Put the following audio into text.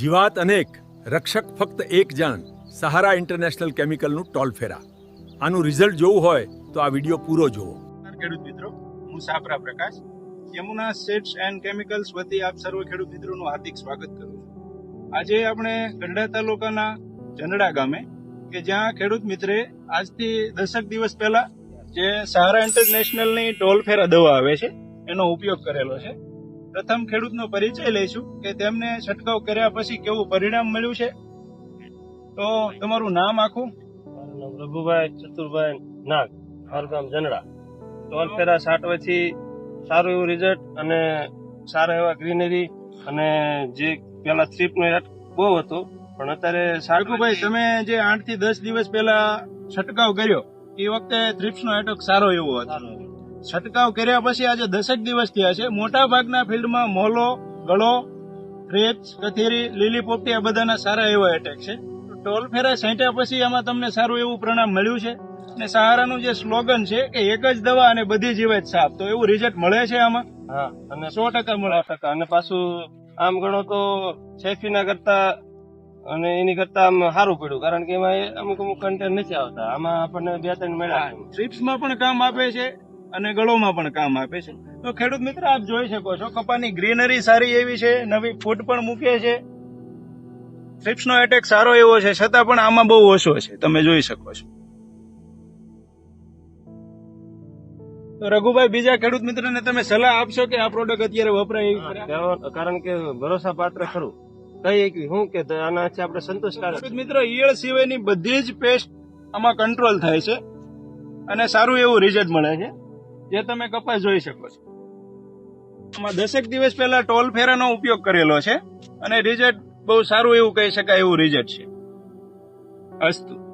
જીવાત અનેક, રક્ષક ફક્ત એક જાણ, સહારા ઇન્ટરનેશનલ કેમિકલનું ટોલ ફેરા આનું રિઝલ્ટ જોવું હોય તો આ વીડિયો પૂરો જુઓ. ખેડૂત મિત્રો, હું Sapara Prakash. Yamuna seeds and chemicals વતી આપ સર્વ ખેડૂત મિત્રોનું હાર્દિક સ્વાગત કરું છું. આજે આપણે ગઢડા તાલુકાના જનડા ગામે, કે જ્યાં ખેડૂત મિત્રે આજથી દસક દિવસ પહેલા જે સહારા ઇન્ટરનેશનલની ટોલ ફેરા દવા આવે છે, એનો ઉપયોગ કરેલો છે. પ્રથમ ખેડૂતનો પરિચય લઈશું કે તેમને છંટકાવ કર્યા પછી કેવું પરિણામ મળ્યું છે. તો તમારું નામ આખું? પ્રભુભાઈ રઘુભાઈ ચતુરભાઈ નાગ મારું ગામ જનડા. ટોલ ફેરા સાટવાથી સારું એવું રિઝલ્ટ અને સારા એવા ગ્રીનરી અને જે પેલા થ્રીપ નો રેટ બહુ હતો પણ અત્યારે સાટુભાઈ તમે જે આઠથી દસ દિવસ પહેલા છંટકાવ કર્યો એ વખતે થ્રિપ્સ નો એટક સારો એવો હતો. છંટકાવ કર્યા પછી આજે દસેક દિવસ થયા છે. મોટા ભાગના ફિલ્ડમાં મોલો ગળો થ્રેપ્સ કથેરી લીલી પોપટી આ બધાના સારા એવા એટેક છે. તો ટોલ ફેરા છાંટ્યા પછી આમાં તમને સારું એવું પરિણામ મળ્યું છે. અને સહારાનું જે સ્લોગન છે કે એક જ દવા અને બધી જીવાત સાફ તો એવું રિઝલ્ટ મળે છે આમાં? હા અને સો ટકા મળે. ટકા. અને પાછું આમ ગણો તો સેફીના કરતા અને એની કરતા આમ સારું પડ્યું. કારણ કે એમાં અમુક અમુક કન્ટેન્ટ નથી આવતા. આમાં આપણને બે ત્રણ મળ્યા ટ્રીપ્સમાં પણ કામ આપે છે. અને ગળોમાં પણ કામ આપે છે. તો ખેડૂત મિત્ર આપ જોઈ શકો છો કપાની ગ્રીનરી સારી એવી છે નવી ફૂટ પણ મૂકે છે. થ્રિપ્સનો એટેક સારો એવો છે છતાં પણ આમાં બહુ ઓછો છે તમે જોઈ શકો છો. તો રઘુભાઈ બીજા ખેડૂત મિત્રને તમે સલાહ આપશો કે આ પ્રોડક્ટ અત્યારે વપરાય કારણ કે ભરોસા પાત્ર ખરું. કઈ હું કે આનાથી આપણે સંતોષકારક. મિત્રો ઈયળ સિવાયની બધી જ પેસ્ટ આમાં કંટ્રોલ થાય છે અને સારું એવું રિઝલ્ટ મળે છે. જે તમે કપાસ જોઈ શકો છો. આમાં દસેક દિવસ પહેલા ટોલ ફેરાનો ઉપયોગ કરેલો છે અને રિઝલ્ટ બહુ સારું એવું કહી શકાય એવું રિઝલ્ટ છે. અસ્તુ.